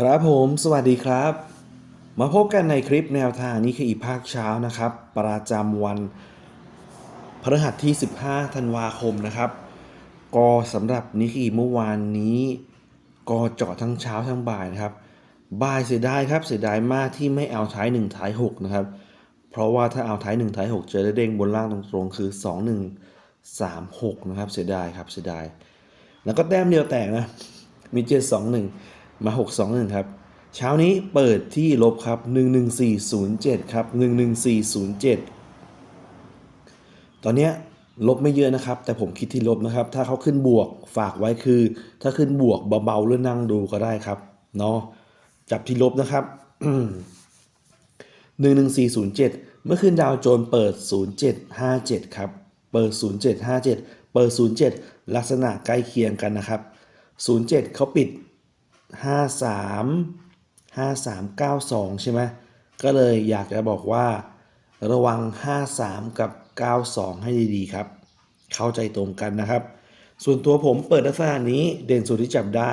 ครับผมสวัสดีครับ มาพบกันในคลิปแนวทางนี้คืออีภาคเช้านะครับ ประจำวันพฤหัสที่ 15 ธันวาคมนะครับ ก็สำหรับนิกกี้เมื่อวานนี้ก็เจาะทั้งเช้าทั้งบ่ายนะครับ บ่ายเสียดายครับเสียดายมากที่ไม่เอาท้าย1ท้าย6นะครับ เพราะว่าถ้าเอาท้าย1ท้าย6เจอได้เด้งบนล่างตรงๆคือ 2 1 3 6นะครับเสียดายครับเสียดาย แล้วก็แต้มเดียวแตกนะมี721 มา 621 ครับ เช้านี้เปิดที่ลบครับ 11407 ครับ 11407 ตอนเนี้ยลบไม่เยอะนะครับ แต่ผมคิดที่ลบนะครับ ถ้าเขาขึ้นบวกฝากไว้คือ ถ้าขึ้นบวกเบาๆเลื่อนนั่งดูก็ได้ครับเนาะจับที่ลบนะครับ11407 เมื่อคืนดาวโจนส์เปิด 0757 ครับ เปิด 0757 เปิด 07 ลักษณะใกล้เคียงกันนะครับ 07 เขาปิด 53 5392ใช่ไหมก็เลยอยากจะบอกว่าระวัง 53 กับ 92 ให้ดีๆ ครับ เข้าใจตรงกันนะครับ ส่วนตัวผมเปิดลักษณะนี้เด่นสุดที่จับได้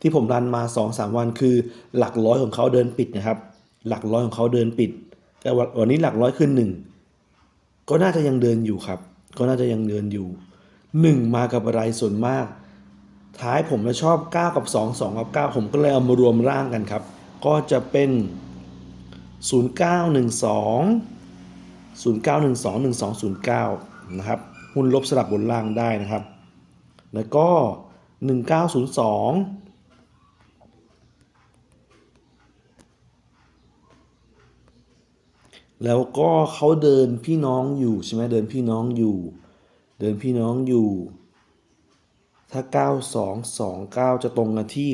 ที่ผมรันมา 2-3 วันคือหลักร้อยของเขาเดินปิดนะครับ หลักร้อยของเขาเดินปิด แต่วันนี้หลักร้อยขึ้นหนึ่งก็น่าจะยังเดินอยู่ครับ ก็น่าจะยังเดินอยู่หนึ่งมากับอะไรส่วนมาก ท้ายผมจะชอบ 9 กับ 2 2 กับ 9 ผมก็เลยเอามารวมร่างกันครับ ก็จะเป็น 0912 0912 1209 นะครับ หุ้นลบสลับบนล่างได้นะครับ แล้วก็ 1902 แล้วก็เขาเดินพี่น้องอยู่ใช่ไหมเดินพี่น้องอยู่ เดินพี่น้องอยู่ ถ้า 9229 จะตรงกันที่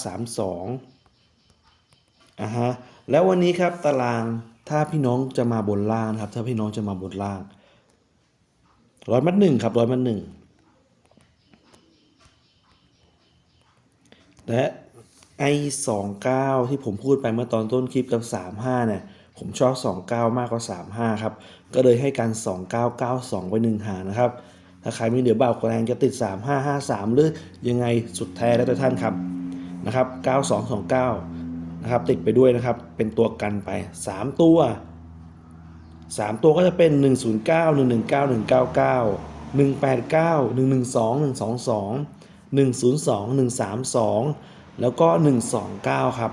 8932อะฮะแล้ววันนี้ครับตารางถ้าพี่น้องจะมาบนล่างครับ ถ้าพี่น้องจะมาบนล่างร้อยมัดหนึ่งครับร้อยมัดหนึ่งและไอ้สองเก้าที่ผมพูดไปเมื่อตอนต้นคลิปกับสามห้าเนี่ยผมชอบสองเก้ามากกว่าสามห้าครับ ก็เลยให้การสองเก้าเก้าสองไปหนึ่งหานะครับ ถ้าใครไม่เหลือเบากว่าแรงจะติด 3 5 5 3 หรือยังไงสุดแท้แล้วแต่ท่านครับนะครับ 9229 นะครับ ติดไปด้วยนะครับ เป็นตัวกันไป 3 ตัว 3 ตัวก็จะเป็น 109 119 199 189 112 122 102 132 แล้วก็ 129 ครับ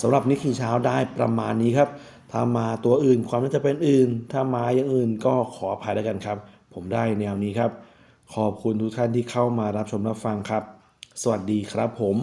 สำหรับนิกขี่เช้าได้ประมาณนี้ครับ ถ้ามาตัวอื่นความน่าจะเป็นอื่น ถ้ามาอย่างอื่นก็ขออภัยแล้วกันครับ ผมได้แนวนี้ครับ ขอบคุณทุกท่านที่เข้ามารับชมรับฟังครับ สวัสดีครับผม